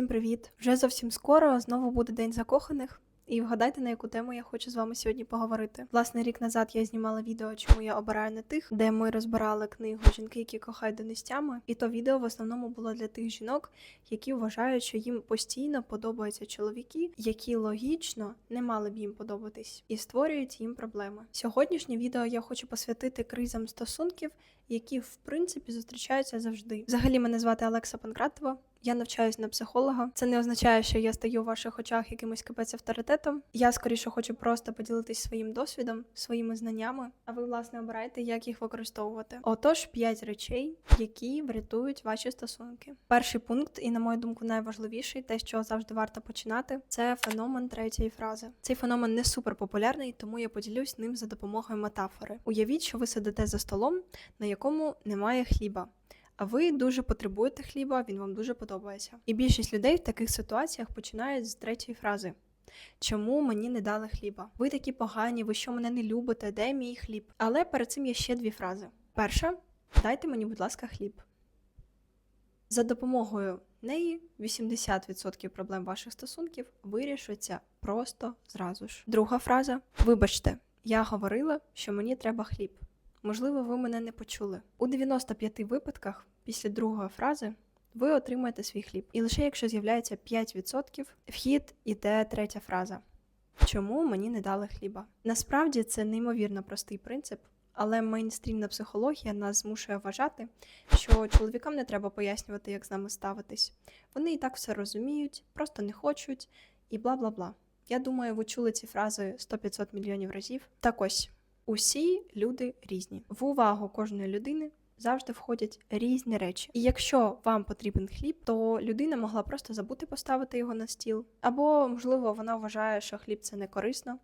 Всім привіт! Вже зовсім скоро знову буде день закоханих. І вгадайте, на яку тему я хочу з вами сьогодні поговорити. Власне, рік назад я знімала відео, чому я обираю не тих, де ми розбирали книгу Жінки, які кохають донестями. І то відео в основному було для тих жінок, які вважають, що їм постійно подобаються чоловіки, які логічно не мали б їм подобатись, і створюють їм проблеми. Сьогоднішнє відео я хочу посвятити кризам стосунків, які в принципі зустрічаються завжди. Взагалі, мене звати Олекса Панкратова. Я навчаюсь на психолога. Це не означає, що я стаю в ваших очах якимось капець авторитетом. Я скоріше хочу просто поділитись своїм досвідом, своїми знаннями, а ви, власне, обирайте, як їх використовувати. Отож, п'ять речей, які врятують ваші стосунки. Перший пункт, і на мою думку, найважливіший, те, що завжди варто починати, це феномен третьої фрази. Цей феномен не супер популярний, тому я поділюсь ним за допомогою метафори. Уявіть, що ви сидите за столом, на якому немає хліба. А ви дуже потребуєте хліба, він вам дуже подобається. І більшість людей в таких ситуаціях починають з третьої фрази. Чому мені не дали хліба? Ви такі погані, ви що мене не любите, де мій хліб? Але перед цим є ще дві фрази. Перша дайте мені, будь ласка, хліб. За допомогою неї 80% проблем ваших стосунків вирішується просто зразу ж. Друга фраза: Вибачте, я говорила, що мені треба хліб. Можливо, ви мене не почули. У 95 випадках після другої фрази ви отримаєте свій хліб. І лише якщо з'являється 5%, в хід іде третя фраза. Чому мені не дали хліба? Насправді це неймовірно простий принцип, але мейнстрімна психологія нас змушує вважати, що чоловікам не треба пояснювати, як з нами ставитись. Вони і так все розуміють, просто не хочуть і бла бла бла. Я думаю, ви чули ці фрази 100-500 мільйонів разів. Так ось. Усі люди різні. В увагу кожної людини завжди входять різні речі. І якщо вам потрібен хліб, то людина могла просто забути поставити його на стіл, або, можливо, вона вважає, що хліб це не корисно,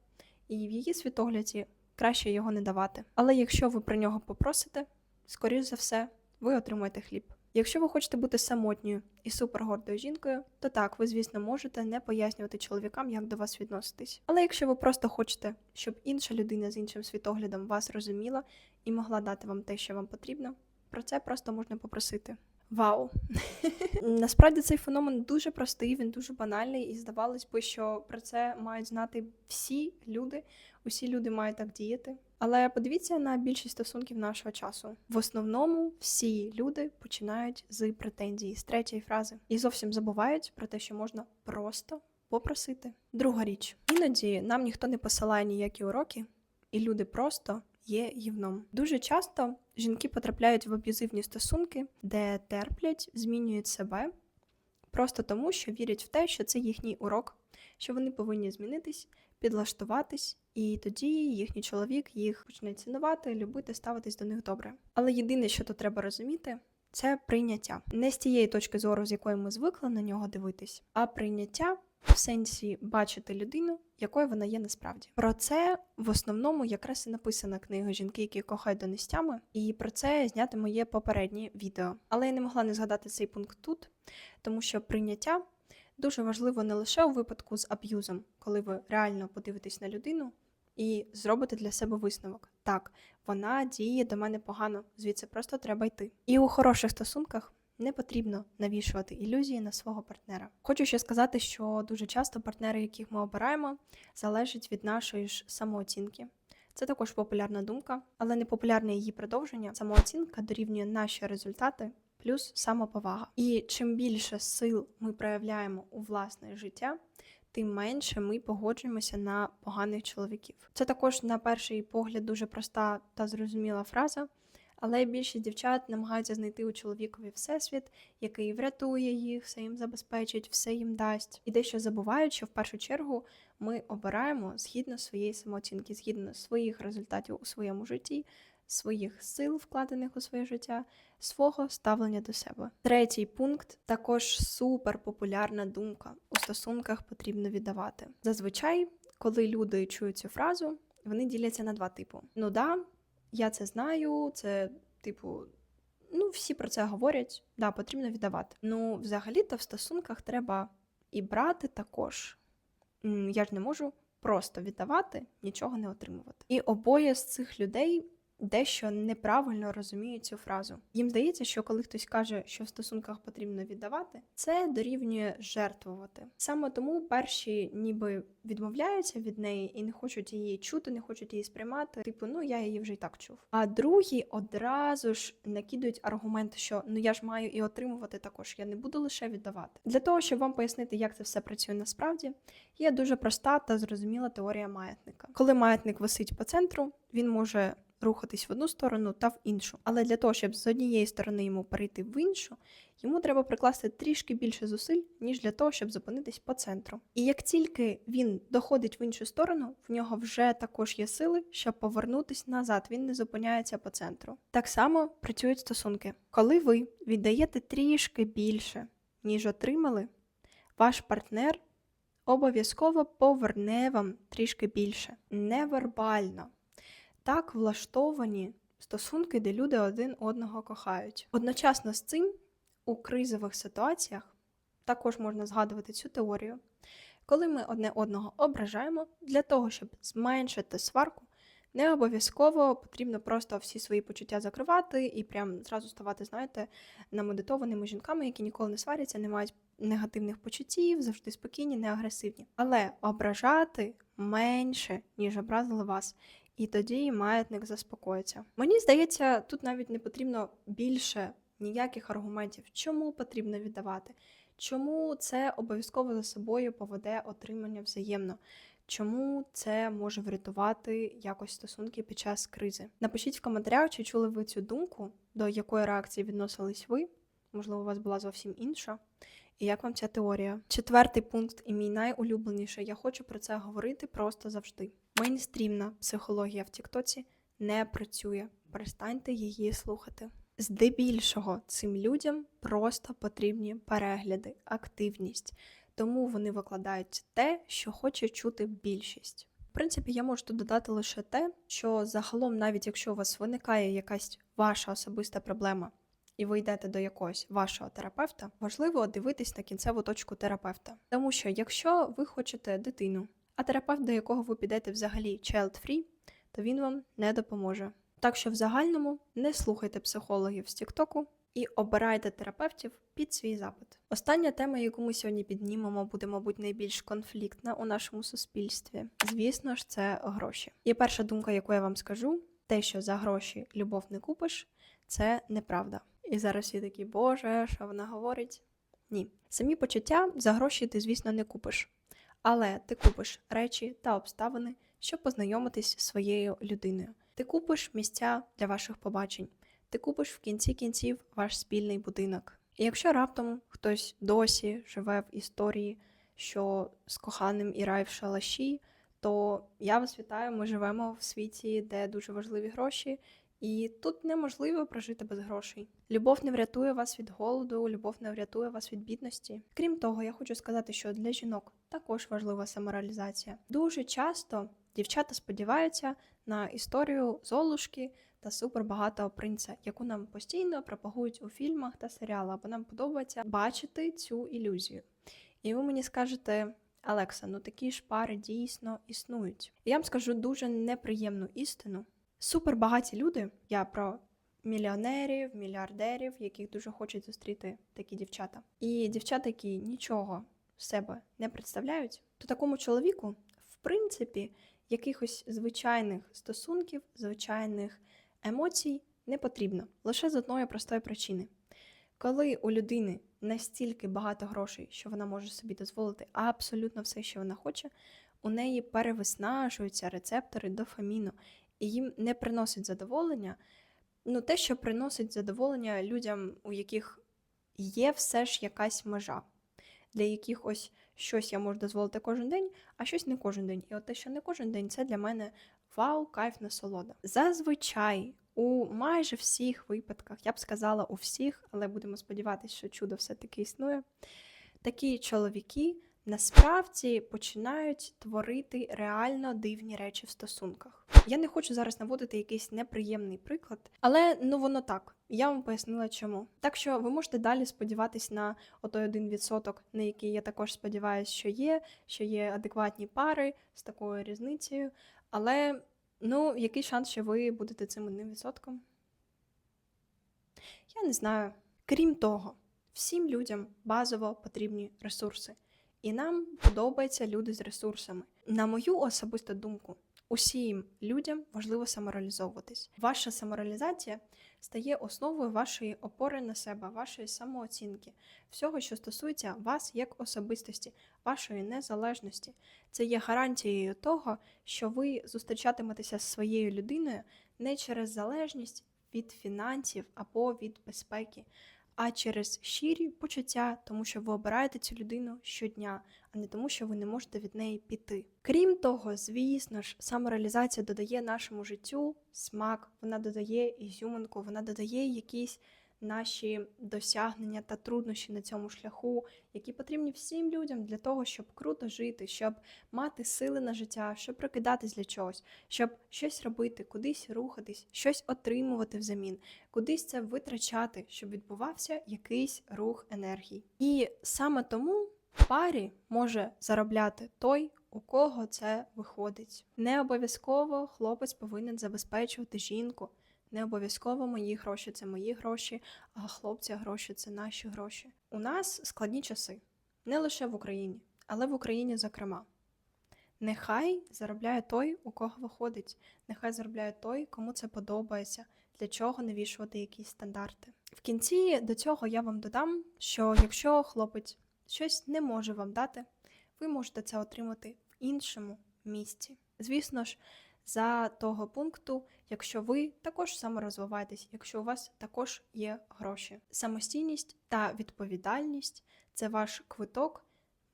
і в її світогляді краще його не давати. Але якщо ви про нього попросите, скоріш за все, ви отримаєте хліб. Якщо ви хочете бути самотньою і супергордою жінкою, то так, ви, звісно, можете не пояснювати чоловікам, як до вас відноситись. Але якщо ви просто хочете, щоб інша людина з іншим світоглядом вас розуміла і могла дати вам те, що вам потрібно, про це просто можна попросити. Вау! Насправді цей феномен дуже простий, він дуже банальний, і здавалось би, що про це мають знати всі люди, усі люди мають так діяти. Але подивіться на більшість стосунків нашого часу. В основному всі люди починають з претензії, з третьої фрази, і зовсім забувають про те, що можна просто попросити. Друга річ: іноді нам ніхто не посилає ніякі уроки, і люди просто є гівном. Дуже часто жінки потрапляють в аб'юзивні стосунки, де терплять, змінюють себе. Просто тому, що вірять в те, що це їхній урок, що вони повинні змінитись, підлаштуватись, і тоді їхній чоловік їх почне цінувати, любити, ставитись до них добре. Але єдине, що тут треба розуміти, це прийняття. Не з тієї точки зору, з якої ми звикли на нього дивитись, а прийняття в сенсі бачити людину, якою вона є насправді. Про це в основному якраз і написана книга Жінки, які кохають донестями, і про це зняти моє попереднє відео. Але я не могла не згадати цей пункт тут, тому що прийняття дуже важливо не лише у випадку з аб'юзом, коли ви реально подивитесь на людину і зробите для себе висновок. Так, вона діє до мене погано, звідси просто треба йти. І у хороших стосунках. Не потрібно навішувати ілюзії на свого партнера. Хочу ще сказати, що дуже часто партнери, яких ми обираємо, залежать від нашої ж самооцінки. Це також популярна думка, але непопулярне її продовження. Самооцінка дорівнює наші результати плюс самоповага. І чим більше сил ми проявляємо у власне життя, тим менше ми погоджуємося на поганих чоловіків. Це також, на перший погляд, дуже проста та зрозуміла фраза. Але більшість дівчат намагаються знайти у чоловікові всесвіт, який врятує їх, все їм забезпечить, все їм дасть. І дещо забувають, що в першу чергу ми обираємо згідно своєї самооцінки, згідно своїх результатів у своєму житті, своїх сил, вкладених у своє життя, свого ставлення до себе. Третій пункт також супер популярна думка. У стосунках потрібно віддавати. Зазвичай, коли люди чують цю фразу, вони діляться на два типи. Ну да, я це знаю, це, типу, ну, всі про це говорять, да, потрібно віддавати. Ну, взагалі-то в стосунках треба і брати також. Я ж не можу просто віддавати, нічого не отримувати. І обоє з цих людей дещо неправильно розуміють цю фразу. Їм здається, що коли хтось каже, що в стосунках потрібно віддавати, це дорівнює жертвувати. Саме тому перші ніби відмовляються від неї і не хочуть її чути, не хочуть її сприймати. Типу, ну я її вже й так чув. А другі одразу ж накидують аргумент, що ну я ж маю і отримувати також. Я не буду лише віддавати. Для того, щоб вам пояснити, як це все працює насправді, є дуже проста та зрозуміла теорія маятника. Коли маятник висить по центру, він може рухатись в одну сторону та в іншу. Але для того, щоб з однієї сторони йому перейти в іншу, йому треба прикласти трішки більше зусиль, ніж для того, щоб зупинитись по центру. І як тільки він доходить в іншу сторону, в нього вже також є сили, щоб повернутись назад. Він не зупиняється по центру. Так само працюють стосунки. Коли ви віддаєте трішки більше, ніж отримали, ваш партнер обов'язково поверне вам трішки більше. Невербально. Так влаштовані стосунки, де люди один одного кохають. Одночасно з цим у кризових ситуаціях також можна згадувати цю теорію, коли ми одне одного ображаємо, для того, щоб зменшити сварку, не обов'язково потрібно просто всі свої почуття закривати і прям зразу ставати, знаєте, намедитованими жінками, які ніколи не сваряться, не мають негативних почуттів, завжди спокійні, не агресивні. Але ображати менше, ніж образили вас. І тоді маятник заспокоїться. Мені здається, тут навіть не потрібно більше ніяких аргументів, чому потрібно віддавати, чому це обов'язково за собою поведе отримання взаємно. Чому це може врятувати якось стосунки під час кризи? Напишіть в коментарях, чи чули ви цю думку, до якої реакції відносились ви. Можливо, у вас була зовсім інша. І як вам ця теорія? Четвертий пункт, і мій найулюбленіший. Я хочу про це говорити просто завжди. Мейнстрімна психологія в Тіктоці не працює. Перестаньте її слухати. Здебільшого цим людям просто потрібні перегляди, активність, тому вони викладають те, що хоче чути більшість. В принципі, я можу тут додати лише те, що загалом, навіть якщо у вас виникає якась ваша особиста проблема, і ви йдете до якогось вашого терапевта, важливо дивитись на кінцеву точку терапевта. Тому що якщо ви хочете дитину, а терапевт, до якого ви підете взагалі child-free, то він вам не допоможе. Так що в загальному не слухайте психологів з Тіктоку і обирайте терапевтів під свій запит. Остання тема, яку ми сьогодні піднімемо, буде, мабуть, найбільш конфліктна у нашому суспільстві. Звісно ж, це гроші. І перша думка, яку я вам скажу, те, що за гроші любов не купиш, це неправда. І зараз всі такі, Боже, що вона говорить? Ні. Самі почуття за гроші ти, звісно, не купиш. Але ти купиш речі та обставини, щоб познайомитись зі своєю людиною. Ти купиш місця для ваших побачень, ти купиш в кінці кінців ваш спільний будинок. І якщо раптом хтось досі живе в історії, що з коханим і рай в шалаші, то я вас вітаю, ми живемо в світі, де дуже важливі гроші, і тут неможливо прожити без грошей. Любов не врятує вас від голоду, любов не врятує вас від бідності. Крім того, я хочу сказати, що для жінок також важлива самореалізація. Дуже часто дівчата сподіваються на історію Золушки та супербагатого принца, яку нам постійно пропагують у фільмах та серіалах, бо нам подобається бачити цю ілюзію. І ви мені скажете. Алекса, ну такі ж пари дійсно існують. Я вам скажу дуже неприємну істину. Супербагаті люди, я про мільйонерів, мільярдерів, яких дуже хочуть зустріти такі дівчата. І дівчата, які нічого з себе не представляють, то такому чоловіку, в принципі, якихось звичайних стосунків, звичайних емоцій не потрібно лише з одної простої причини. Коли у людини настільки багато грошей, що вона може собі дозволити абсолютно все, що вона хоче, у неї перевиснажуються рецептори дофаміну, і їм не приносить задоволення. Ну, те, що приносить задоволення людям, у яких є все ж якась межа, для яких ось щось я можу дозволити кожен день, а щось не кожен день. І от те, що не кожен день, це для мене вау, кайф, насолода. Зазвичай. У майже всіх випадках, я б сказала у всіх, але будемо сподіватися, що чудо все-таки існує. Такі чоловіки насправді починають творити реально дивні речі в стосунках. Я не хочу зараз наводити якийсь неприємний приклад, але ну воно так. Я вам пояснила чому. Так що ви можете далі сподіватись на отой один відсоток, на який я також сподіваюся, що є, що є адекватні пари з такою різницею. Але Ну, який шанс, що ви будете цим одним відсотком? Я не знаю. Крім того, всім людям базово потрібні ресурси. І нам подобаються люди з ресурсами. На мою особисту думку, усім людям важливо самореалізовуватись. Ваша самореалізація стає основою вашої опори на себе, вашої самооцінки, всього, що стосується вас як особистості, вашої незалежності. Це є гарантією того, що ви зустрічатиметеся з своєю людиною не через залежність від фінансів або від безпеки, а через щирі почуття, тому що ви обираєте цю людину щодня, а не тому, що ви не можете від неї піти. Крім того, звісно ж, самореалізація додає нашому життю смак, вона додає ізюминку, вона додає якісь наші досягнення та труднощі на цьому шляху, які потрібні всім людям для того, щоб круто жити, щоб мати сили на життя, щоб прокидатись для чогось, щоб щось робити, кудись рухатись, щось отримувати взамін, кудись це витрачати, щоб відбувався якийсь рух енергії. І саме тому в парі може заробляти той, у кого це виходить. Не обов'язково хлопець повинен забезпечувати жінку. Не обов'язково мої гроші це мої гроші, а хлопця гроші це наші гроші. У нас складні часи не лише в Україні, але в Україні зокрема. Нехай заробляє той, у кого виходить, нехай заробляє той, кому це подобається, для чого не вішувати якісь стандарти. В кінці до цього я вам додам, що якщо хлопець щось не може вам дати, ви можете це отримати в іншому місці. Звісно ж, за того пункту, якщо ви також саморозвиваєтесь, якщо у вас також є гроші. Самостійність та відповідальність це ваш квиток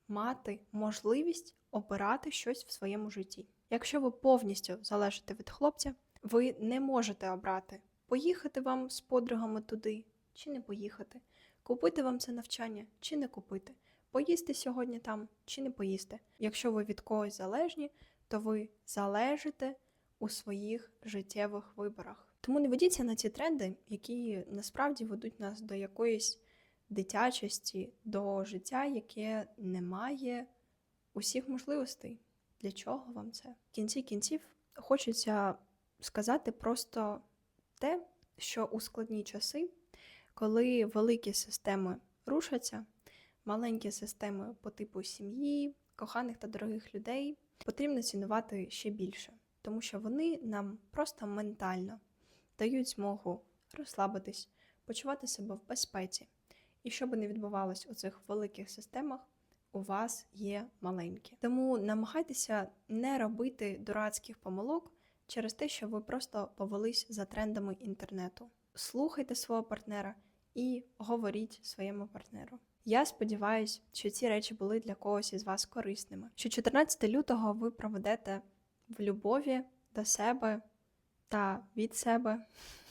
мати можливість обирати щось в своєму житті. Якщо ви повністю залежите від хлопця, ви не можете обрати, поїхати вам з подругами туди чи не поїхати, купити вам це навчання чи не купити, поїсти сьогодні там чи не поїсти. Якщо ви від когось залежні, то ви залежите у своїх життєвих виборах. Тому не ведіться на ці тренди, які насправді ведуть нас до якоїсь дитячості, до життя, яке не має усіх можливостей. Для чого вам це? В кінці кінців хочеться сказати просто те, що у складні часи, коли великі системи рушаться, маленькі системи по типу сім'ї, коханих та дорогих людей потрібно цінувати ще більше, тому що вони нам просто ментально дають змогу розслабитись, почувати себе в безпеці. І що би не відбувалось у цих великих системах, у вас є маленькі. Тому намагайтеся не робити дурацьких помилок через те, що ви просто повелись за трендами інтернету. Слухайте свого партнера і говоріть своєму партнеру. Я сподіваюся, що ці речі були для когось із вас корисними. Що 14 лютого ви проведете в любові до себе та від себе.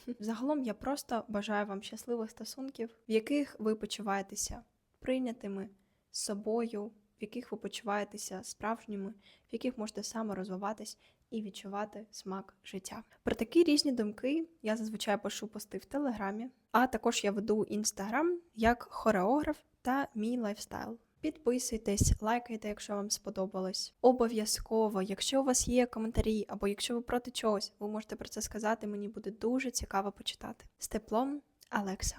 Загалом я просто бажаю вам щасливих стосунків, в яких ви почуваєтеся прийнятими собою, в яких ви почуваєтеся справжніми, в яких можете саморозвиватись і відчувати смак життя. Про такі різні думки я зазвичай пишу пости в Телеграмі, а також я веду інстаграм як хореограф та мій лайфстайл. Підписуйтесь, лайкайте, якщо вам сподобалось. Обов'язково, якщо у вас є коментарі, або якщо ви проти чогось, ви можете про це сказати. Мені буде дуже цікаво почитати. З теплом, Алекса.